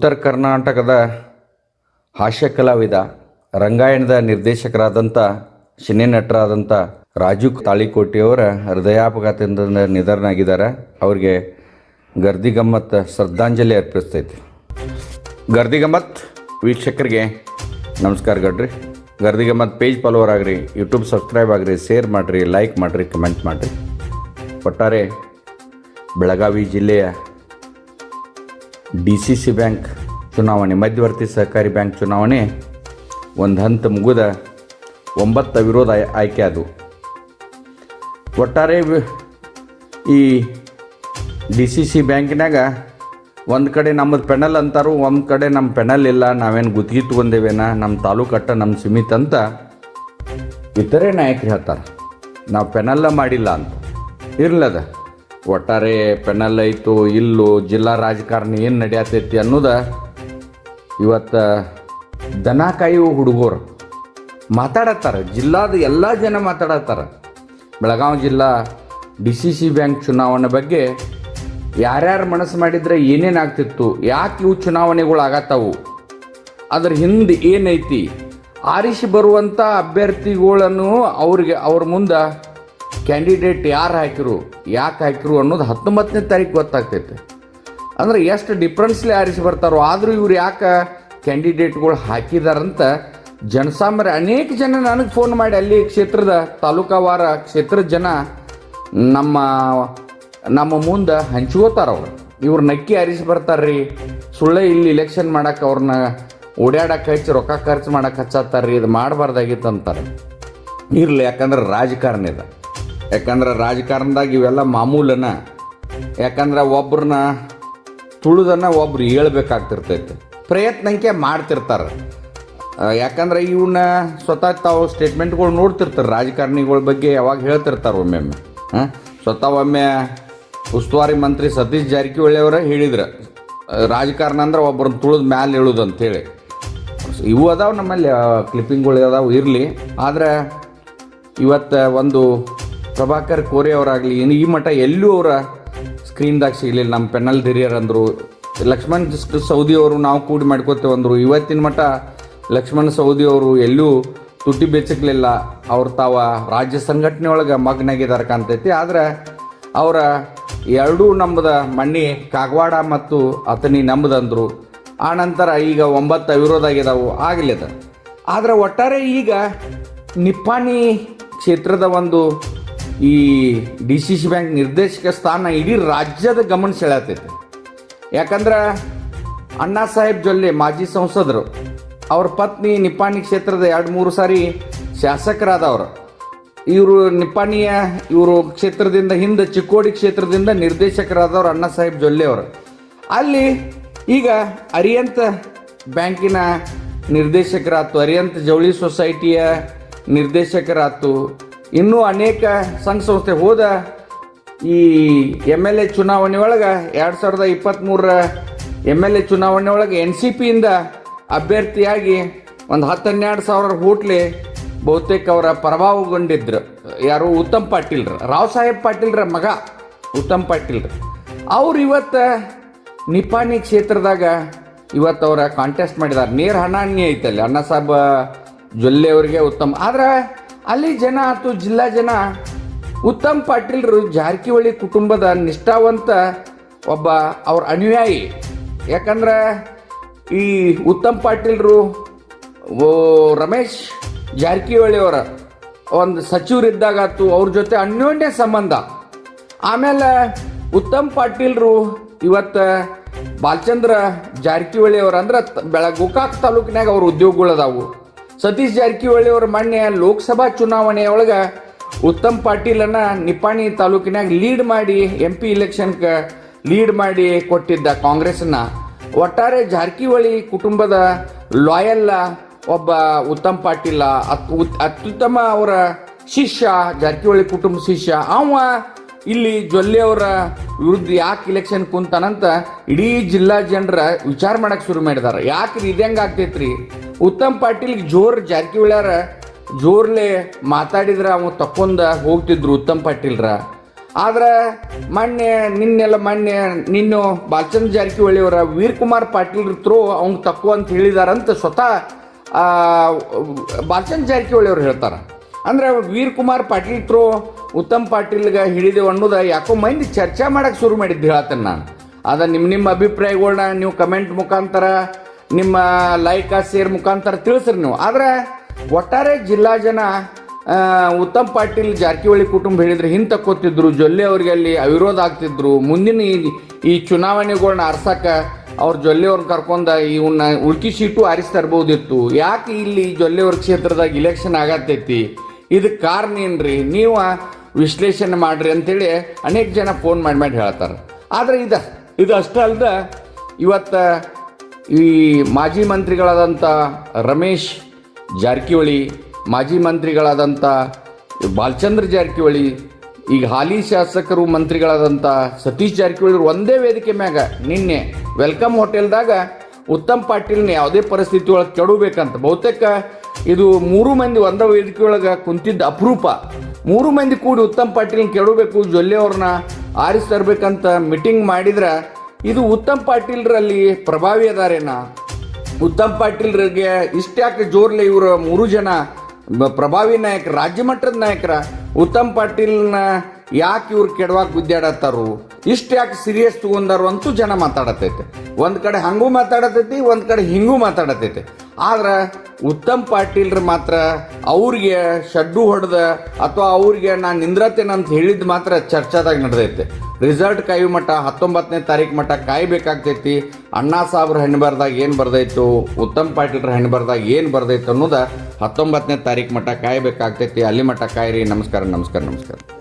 ಉತ್ತರ ಕರ್ನಾಟಕದ ಹಾಸ್ಯ ಕಲಾವಿದ, ರಂಗಾಯಣದ ನಿರ್ದೇಶಕರಾದಂಥ ಸಿನಿ ನಟರಾದಂಥ ರಾಜು ತಾಳಿಕೋಟೆಯವರ ಹೃದಯಾಪಘಾತದಿಂದ ನಿಧನರಾಗಿದ್ದಾರೆ. ಅವರಿಗೆ ಗರ್ದಿಗಮ್ಮತ್ ಶ್ರದ್ಧಾಂಜಲಿ ಅರ್ಪಿಸ್ತೈತಿ. ಗರ್ದಿಗಮ್ಮತ್ ವೀಕ್ಷಕರಿಗೆ ನಮಸ್ಕಾರ ಗಡ್ರಿ. ಗರ್ದಿ ಗಮ್ಮತ್ ಪೇಜ್ ಫಾಲೋವರ್ ಆಗ್ರಿ ಯೂಟ್ಯೂಬ್ ಸಬ್ಸ್ಕ್ರೈಬ್ ಆಗ್ರಿ ಶೇರ್ ಮಾಡಿರಿ ಲೈಕ್ ಮಾಡಿರಿ ಕಮೆಂಟ್ ಮಾಡಿರಿ. ಒಟ್ಟಾರೆ ಬೆಳಗಾವಿ ಜಿಲ್ಲೆಯ ಡಿ ಸಿ ಸಿ ಬ್ಯಾಂಕ್ ಚುನಾವಣೆ, ಮಧ್ಯವರ್ತಿ ಸಹಕಾರಿ ಬ್ಯಾಂಕ್ ಚುನಾವಣೆ, ಒಂದು ಹಂತ ಮುಗಿದ ಒಂಬತ್ತು ವಿರೋಧ ಆಯ್- ಆಯ್ಕೆ ಅದು. ಒಟ್ಟಾರೆ ಈ ಡಿ ಸಿ ಸಿ ಬ್ಯಾಂಕಿನಾಗ ಒಂದು ಕಡೆ ನಮ್ಮದು ಪೆನಲ್ ಅಂತಾರು, ಒಂದು ಕಡೆ ನಮ್ಮ ಪೆನಲ್ ಇಲ್ಲ, ನಾವೇನು ಗುತ್ತಿಗೆ ತೊಗೊಂಡೇವೇನ ನಮ್ಮ ತಾಲೂಕಟ್ಟ ನಮ್ಮ ಸೀಮಿತ ಅಂತ ಇತರೆ ನಾಯಕರು ಹೇಳ್ತಾರೆ. ನಾವು ಪೆನಲ್ಲ ಮಾಡಿಲ್ಲ ಅಂತ. ಇರ್ಲದ? ಒಟ್ಟಾರೆ ಪೆನಲ್ ಐತು, ಇಲ್ಲೋ, ಜಿಲ್ಲಾ ರಾಜಕಾರಣಿ ಏನು ನಡೆಯತೈತಿ ಅನ್ನೋದ ಇವತ್ತು ದನ ಕಾಯುವ ಹುಡುಗರು ಮಾತಾಡತ್ತಾರೆ, ಜಿಲ್ಲಾದ ಎಲ್ಲ ಜನ ಮಾತಾಡತ್ತಾರೆ. ಬೆಳಗಾವಿ ಜಿಲ್ಲಾ ಡಿ ಸಿ ಸಿ ಬ್ಯಾಂಕ್ ಚುನಾವಣೆ ಬಗ್ಗೆ ಯಾರ್ಯಾರು ಮನಸ್ಸು ಮಾಡಿದರೆ ಏನೇನು ಆಗ್ತಿತ್ತು, ಯಾಕೆ ಇವು ಚುನಾವಣೆಗಳು ಆಗತ್ತವು, ಅದ್ರ ಹಿಂದೆ ಏನೈತಿ, ಆರಿಸಿ ಬರುವಂಥ ಅಭ್ಯರ್ಥಿಗಳನ್ನು ಅವ್ರಿಗೆ, ಅವ್ರ ಮುಂದೆ ಕ್ಯಾಂಡಿಡೇಟ್ ಯಾರು ಹಾಕಿರು, ಯಾಕೆ ಹಾಕಿರು ಅನ್ನೋದು ಹತ್ತೊಂಬತ್ತನೇ ತಾರೀಕು ಗೊತ್ತಾಗ್ತೈತೆ. ಅಂದ್ರೆ ಎಷ್ಟು ಡಿಫ್ರೆನ್ಸ್ಲಿ ಆರಿಸಿ ಬರ್ತಾರೋ, ಆದರೂ ಇವ್ರು ಯಾಕೆ ಕ್ಯಾಂಡಿಡೇಟ್ಗಳು ಹಾಕಿದಾರಂತ ಜನಸಾಮಾನ್ಯ ಅನೇಕ ಜನ ನನಗೆ ಫೋನ್ ಮಾಡಿ, ಅಲ್ಲಿ ಕ್ಷೇತ್ರದ ತಾಲೂಕಾವಾರ ಕ್ಷೇತ್ರದ ಜನ ನಮ್ಮ ನಮ್ಮ ಮುಂದೆ ಹಂಚ್ಕೋತಾರ ಅವ್ರು. ಇವ್ರು ನಕ್ಕಿ ಆರಿಸಿ ಬರ್ತಾರ್ರಿ. ಸುಳ್ಳೆ ಇಲ್ಲಿ ಇಲೆಕ್ಷನ್ ಮಾಡಕ್ಕೆ ಅವ್ರನ್ನ ಓಡಾಡಕ್ಕೆ ಹಚ್ಚಿ, ರೊಕ್ಕ ಖರ್ಚು ಮಾಡಕ್ಕೆ ಹಚ್ಚತ್ತಾರ್ರಿ ಇದು ಮಾಡಬಾರ್ದಾಗಿತ್ತು ಅಂತಾರೆ ಇರಲಿ, ಯಾಕಂದ್ರೆ ರಾಜಕಾರಣ ಇದೆ ಯಾಕಂದ್ರೆ ರಾಜಕಾರಣದಾಗ ಇವೆಲ್ಲ ಮಾಮೂಲನ. ಯಾಕಂದ್ರೆ ಒಬ್ರನ್ನ ತುಳಿದನ್ನ ಒಬ್ರು ಹೇಳ್ಬೇಕಾಗ್ತಿರ್ತೈತೆ. ಪ್ರಯತ್ನಕ್ಕೆ ಮಾಡ್ತಿರ್ತಾರೆ. ಯಾಕಂದ್ರೆ ಇವನ್ನ ಸ್ವತಃ ತಾವು ಸ್ಟೇಟ್ಮೆಂಟ್ಗಳು ನೋಡ್ತಿರ್ತಾರೆ, ರಾಜಕಾರಣಿಗಳ ಬಗ್ಗೆ ಯಾವಾಗ ಹೇಳ್ತಿರ್ತಾರೆ ಒಮ್ಮೆಮ್ಮೆ. ಹಾಂ ಸ್ವತಃ ಒಮ್ಮೆ ಉಸ್ತುವಾರಿ ಮಂತ್ರಿ ಸತೀಶ್ ಜಾರಕಿಹೊಳಿ ಅವರ ಹೇಳಿದ್ರು ರಾಜಕಾರಣ ಅಂದ್ರೆ ಒಬ್ಬರನ್ನ ತುಳಿದ ಮ್ಯಾಲೆ ಹೇಳುದು ಅಂಥೇಳಿ ಇವು ಅದಾವೆ ನಮ್ಮಲ್ಲಿ ಕ್ಲಿಪ್ಪಿಂಗ್ಗಳು ಅದಾವ ಇರಲಿ. ಆದರೆ ಇವತ್ತು ಒಂದು ಪ್ರಭಾಕರ್ ಕೋರೆ ಅವರಾಗಲಿ ಏನು ಈ ಮಠ ಎಲ್ಲೂ ಅವರ ಸ್ಕ್ರೀನ್ದಾಗ ಸಿಗಲಿಲ್ಲ. ನಮ್ಮ ಪೆನಲ್ ಅಂದರು, ಲಕ್ಷ್ಮಣ್ ಸೌದಿ ಅವರು ನಾವು ಕೂಡಿ ಅಂದರು. ಇವತ್ತಿನ ಮಟ್ಟ ಲಕ್ಷ್ಮಣ್ ಸೌದಿ ಅವರು ಎಲ್ಲೂ ತುಟ್ಟಿ ಬೆಚ್ಚಕ್ಲಿಲ್ಲ. ಅವ್ರು ತಾವ ರಾಜ್ಯ ಸಂಘಟನೆ ಒಳಗೆ ಮಗ್ನಾಗಿದ್ದಾರೆ ಕಾಣ್ತೈತಿ. ಆದರೆ ಅವರ ಎರಡೂ ನಮ್ಮದ ಮಣ್ಣಿ ಕಾಗವಾಡ ಮತ್ತು ಅತನಿ ನಂಬದಂದರು ಆ ನಂತರ ಈಗ ಒಂಬತ್ತು ಅವಿರೋಧ ಆಗಿದಾವು ಆಗಲಿದೆ ಆದರೆ ಒಟ್ಟಾರೆ ಈಗ ನಿಪ್ಪಾಣಿ ಕ್ಷೇತ್ರದ ಒಂದು ಈ ಡಿ ಸಿ ಸಿ ಬ್ಯಾಂಕ್ ನಿರ್ದೇಶಕ ಸ್ಥಾನ ಇಡೀ ರಾಜ್ಯದ ಗಮನ ಸೆಳೆತೈತೆ. ಯಾಕಂದ್ರೆ ಅಣ್ಣಾ ಸಾಹೇಬ್ ಜೊಲ್ಲೆ ಮಾಜಿ ಸಂಸದರು, ಅವ್ರ ಪತ್ನಿ ನಿಪ್ಪಾಣಿ ಕ್ಷೇತ್ರದ ಎರಡು ಮೂರು ಸಾರಿ ಶಾಸಕರಾದವರು. ಇವರು ನಿಪ್ಪಾಣಿಯ, ಇವರು ಕ್ಷೇತ್ರದಿಂದ ಹಿಂದೆ ಚಿಕ್ಕೋಡಿ ಕ್ಷೇತ್ರದಿಂದ ನಿರ್ದೇಶಕರಾದವರು ಅಣ್ಣಾ ಸಾಹೇಬ್ ಜೊಲ್ಲೆ ಅವರು. ಅಲ್ಲಿ ಈಗ ಅರಿಯಂತ ಬ್ಯಾಂಕಿನ ನಿರ್ದೇಶಕರಾತು, ಅರಿಯಂತ ಜವಳಿ ಸೊಸೈಟಿಯ ನಿರ್ದೇಶಕರಾತು ಇನ್ನೂ ಅನೇಕ ಸಂಘ ಸಂಸ್ಥೆ ಹೋದ ಈ ಎಂ ಎಲ್ ಎ ಚುನಾವಣೆ ಒಳಗೆ ಎರಡು ಸಾವಿರದ ಇಪ್ಪತ್ತ್ಮೂರರ ಎಂ ಎಲ್ ಎ ಚುನಾವಣೆ ಒಳಗೆ ಎನ್ ಸಿ ಪಿಯಿಂದ ಅಭ್ಯರ್ಥಿಯಾಗಿ ಒಂದು ಹತ್ತು ಹನ್ನೆರಡು ಸಾವಿರ ಹೋಟ್ಲಿ ಬಹುತೇಕ ಅವರ ಪ್ರಭಾವಗೊಂಡಿದ್ದರು ಯಾರು ಉತ್ತಮ್ ಪಾಟೀಲ್ರ ರಾವ್ ಸಾಹೇಬ್ ಪಾಟೀಲ್ರ ಮಗ ಉತ್ತಮ್ ಪಾಟೀಲ್ರ ಅವ್ರು ಇವತ್ತು ನಿಪಾಣಿ ಕ್ಷೇತ್ರದಾಗ ಇವತ್ತು ಅವರ ಕಾಂಟೆಸ್ಟ್ ಮಾಡಿದ್ದಾರೆ ನೇರ ಹಣಾನ್ಯ ಐತಲ್ಲಿ, ಅಣ್ಣ ಸಾಹೇಬ ಜೊಲ್ಲೆ ಅವರಿಗೆ ಉತ್ತಮ. ಆದ್ರೆ ಅಲ್ಲಿ ಜನ ಅಥವಾ ಜಿಲ್ಲಾ ಜನ. ಉತ್ತಮ್ ಪಾಟೀಲ್ರು ಜಾರಕಿಹೊಳಿ ಕುಟುಂಬದ ನಿಷ್ಠಾವಂತ ಒಬ್ಬ ಅವ್ರ ಅನುಯಾಯಿ. ಯಾಕಂದ್ರೆ ಈ ಉತ್ತಮ್ ಪಾಟೀಲ್ರು, ಓ ರಮೇಶ್ ಜಾರಕಿಹೊಳಿ ಅವರ ಒಂದು ಸಚಿವರಿದ್ದಾಗಾತು ಅವ್ರ ಜೊತೆ ಅನ್ಯೋನ್ಯ ಸಂಬಂಧ. ಆಮೇಲೆ ಉತ್ತಮ್ ಪಾಟೀಲ್ರು ಇವತ್ತು ಬಾಲಚಂದ್ರ ಜಾರಕಿಹೊಳಿ ಅವರಂದ್ರೆ ಬೆಳ ಗೋಕಾಕ್ ತಾಲೂಕಿನಾಗ ಅವ್ರ ಉದ್ಯೋಗಗಳದಾವು ಸತೀಶ್ ಜಾರಕಿಹೊಳಿ ಅವರು ಮೊನ್ನೆ ಲೋಕಸಭಾ ಚುನಾವಣೆಯೊಳಗೆ ಉತ್ತಮ್ ಪಾಟೀಲನ್ನ ನಿಪ್ಪಾಣಿ ತಾಲೂಕಿನಾಗ ಲೀಡ್ ಮಾಡಿ ಎಂ ಪಿ ಇಲೆಕ್ಷನ್ಗೆ ಲೀಡ್ ಮಾಡಿ ಕೊಟ್ಟಿದ್ದ ಕಾಂಗ್ರೆಸ್ನ. ಒಟ್ಟಾರೆ ಜಾರಕಿಹೊಳಿ ಕುಟುಂಬದ ಲಾಯಲ್ ಒಬ್ಬ ಉತ್ತಮ್ ಪಾಟೀಲ ಅತ್- ಅತ್ಯುತ್ತಮ ಅವರ ಶಿಷ್ಯ, ಜಾರಕಿಹೊಳಿ ಕುಟುಂಬ ಶಿಷ್ಯ. ಅವ ಇಲ್ಲಿ ಜೊಲ್ಲೆ ಅವರ ವಿರುದ್ಧ ಯಾಕೆ ಇಲೆಕ್ಷನ್ ಕುಂತಾನಂತ ಇಡೀ ಜಿಲ್ಲಾ ಜನರ ವಿಚಾರ ಮಾಡಕ್ಕೆ ಶುರು ಮಾಡಿದಾರ. ಯಾಕೆ ಇದಂಗ ಆಗ್ತೈತ್ರಿ? ಉತ್ತಮ್ ಪಾಟೀಲ್ ಜೋರ್ ಜಾರಕಿಹೊಳ್ಯಾರ ಜೋರ್ಲೆ ಮಾತಾಡಿದ್ರ ಅವ ತಕ್ಕೊಂದ ಹೋಗ್ತಿದ್ರು ಉತ್ತಮ್ ಪಾಟೀಲ್ರ. ಆದ್ರೆ ಮಣ್ಣೆ, ನಿನ್ನೆಲ್ಲ ಮೊನ್ನೆ ನಿನ್ನ ಬಾಲಚಂದ್ರ ವೀರ್ ಕುಮಾರ್ ಪಾಟೀಲ್ ತ್ರೋ ಅವ್ನ್ ತಕ್ಕು ಅಂತ ಹೇಳಿದಾರಂತ ಸ್ವತಃ ಬಾಲಚಂದ್ರ ಜಾರಕಿಹೊಳಿ ಅವ್ರು ಹೇಳ್ತಾರೆ. ಅಂದ್ರೆ ವೀರ್ ಕುಮಾರ್ ಪಾಟೀಲ್ ತ್ರೋ ಉತ್ತಮ್ ಪಾಟೀಲ್ಗೆ ಹೇಳಿದೆವು ಅನ್ನೋದು ಯಾಕೋ ಮಂದಿ ಚರ್ಚೆ ಮಾಡಕ್ಕೆ ಶುರು ಮಾಡಿದ್ದು ಹೇಳತ್ತೇನೆ ನಾನು. ಅದ ನಿಮ್ಮ ನಿಮ್ಮ ಅಭಿಪ್ರಾಯಗಳನ್ನ ನೀವು ಕಮೆಂಟ್ ಮುಖಾಂತರ ನಿಮ್ಮ ಲೈಕ್, ಶೇರ್ ಮುಖಾಂತರ ತಿಳಿಸ್ರಿ ನೀವು. ಆದ್ರೆ ಒಟ್ಟಾರೆ ಜಿಲ್ಲಾ ಜನ ಉತ್ತಮ್ ಪಾಟೀಲ್ ಜಾರಕಿಹೊಳಿ ಕುಟುಂಬ ಹೇಳಿದ್ರೆ ಹಿಂತಕ್ಕೋತಿದ್ರು ಜೊಲ್ಲೆ ಅವ್ರಿಗೆ ಅಲ್ಲಿ ಅವಿರೋಧ ಆಗ್ತಿದ್ರು. ಮುಂದಿನ ಈ- ಈ ಚುನಾವಣೆಗಳ್ನ ಆರ್ಸಕ್ಕ ಅವ್ರ ಜೊಲ್ಲೆ ಅವ್ರನ್ನ ಕರ್ಕೊಂಡ ಇವನ್ನ ಉಳ್ಕಿ ಸೀಟು ಆರಿಸಿ ತರ್ಬೋದಿತ್ತು. ಯಾಕೆ ಇಲ್ಲಿ ಜೊಲ್ಲೆ ಅವ್ರ ಕ್ಷೇತ್ರದಾಗ ಇಲೆಕ್ಷನ್ ಆಗತ್ತೈತಿ? ಇದಕ್ಕೆ ಕಾರಣ ಏನ್ರಿ? ನೀವು ವಿಶ್ಲೇಷಣೆ ಮಾಡ್ರಿ ಅಂತೇಳಿ ಅನೇಕ ಜನ ಫೋನ್ ಮಾಡಿ ಮಾಡಿ ಹೇಳ್ತಾರೆ. ಆದ್ರೆ ಇದು ಇದು ಅಷ್ಟೇ ಅಲ್ದ, ಇವತ್ತ ಈ ಮಾಜಿ ಮಂತ್ರಿಗಳಾದಂಥ ರಮೇಶ್ ಜಾರಕಿಹೊಳಿ, ಮಾಜಿ ಮಂತ್ರಿಗಳಾದಂಥ ಬಾಲಚಂದ್ರ ಜಾರಕಿಹೊಳಿ, ಈಗ ಹಾಲಿ ಶಾಸಕರು ಮಂತ್ರಿಗಳಾದಂಥ ಸತೀಶ್ ಜಾರಕಿಹೊಳಿ ಒಂದೇ ವೇದಿಕೆ ಮ್ಯಾಗ ನಿನ್ನೆ ವೆಲ್ಕಮ್ ಹೋಟೆಲ್ದಾಗ ಉತ್ತಮ್ ಪಾಟೀಲ್ನ ಯಾವುದೇ ಪರಿಸ್ಥಿತಿ ಒಳಗೆ ಕೆಡಬೇಕಂತ ಬಹುತೇಕ ಇದು ಮೂರು ಮಂದಿ ಒಂದೇ ವೇದಿಕೆ ಒಳಗೆ ಕುಂತಿದ್ದ ಅಪರೂಪ. ಮೂರು ಮಂದಿ ಕೂಡಿ ಉತ್ತಮ್ ಪಾಟೀಲ್ನ ಕೆಡಬೇಕು ಜೊಲ್ಲೆ ಅವ್ರನ್ನ ಆರಿಸಿ ತರ್ಬೇಕಂತ ಮೀಟಿಂಗ್ ಮಾಡಿದ್ರೆ ಇದು ಉತ್ತಮ್ ಪಾಟೀಲ್ರಲ್ಲಿ ಪ್ರಭಾವಿ ಅದಾರೇನಾ? ಉತ್ತಮ್ ಪಾಟೀಲ್ರಿಗೆ ಇಷ್ಟ್ಯಾಕೆ ಜೋರ್ಲೆ ಇವರು ಮೂರು ಜನ ಪ್ರಭಾವಿ ನಾಯಕ, ರಾಜ್ಯ ಮಟ್ಟದ ನಾಯಕರ? ಉತ್ತಮ್ ಪಾಟೀಲ್ನ ಯಾಕೆ ಇವ್ರು ಕೆಡವಾಗಿ ಗುದ್ದಾಡತ್ತಾರು ಇಷ್ಟು ಯಾಕೆ ಸೀರಿಯಸ್ ತಗೊಂಡಾರು ಅಂತೂ ಜನ ಮಾತಾಡತೈತೆ. ಒಂದು ಕಡೆ ಹಂಗೂ ಮಾತಾಡತೈತಿ, ಒಂದು ಕಡೆ ಹಿಂಗೂ ಮಾತಾಡತೈತೆ. ಆದ್ರೆ ಉತ್ತಮ್ ಪಾಟೀಲ್ರು ಮಾತ್ರ ಅವ್ರಿಗೆ ಶಡ್ಡು ಹೊಡೆದ ಅಥವಾ ಅವ್ರಿಗೆ ನಾನು ನಿಂದ್ರತೇನೆ ಅಂತ ಹೇಳಿದ್ ಮಾತ್ರ ಚರ್ಚಾದಾಗ ನಡೆದೈತೆ. ರಿಸಲ್ಟ್ ಕಾಯಿ ಮಟ್ಟ ಹತ್ತೊಂಬತ್ತನೇ ತಾರೀಕು ಮಟ್ಟ ಕಾಯ್ಬೇಕಾಗ್ತೈತಿ. ಅಣ್ಣಾ ಸಾಬ್ರ ಹೆಣ್ಣು ಬರ್ದಾಗ ಏನು ಬರ್ದೈತು, ಉತ್ತಮ್ ಪಾಟೀಲ್ರ ಹೆಣ್ಣು ಬರ್ದಾಗ ಏನು ಬರ್ದೈತು ಅನ್ನೋದು ಹತ್ತೊಂಬತ್ತನೇ ತಾರೀಕು ಮಟ್ಟ ಕಾಯ್ಬೇಕಾಗ್ತೈತಿ. ಅಲ್ಲಿ ಮಟ್ಟ ಕಾಯಿರಿ. ನಮಸ್ಕಾರ ನಮಸ್ಕಾರ ನಮಸ್ಕಾರ.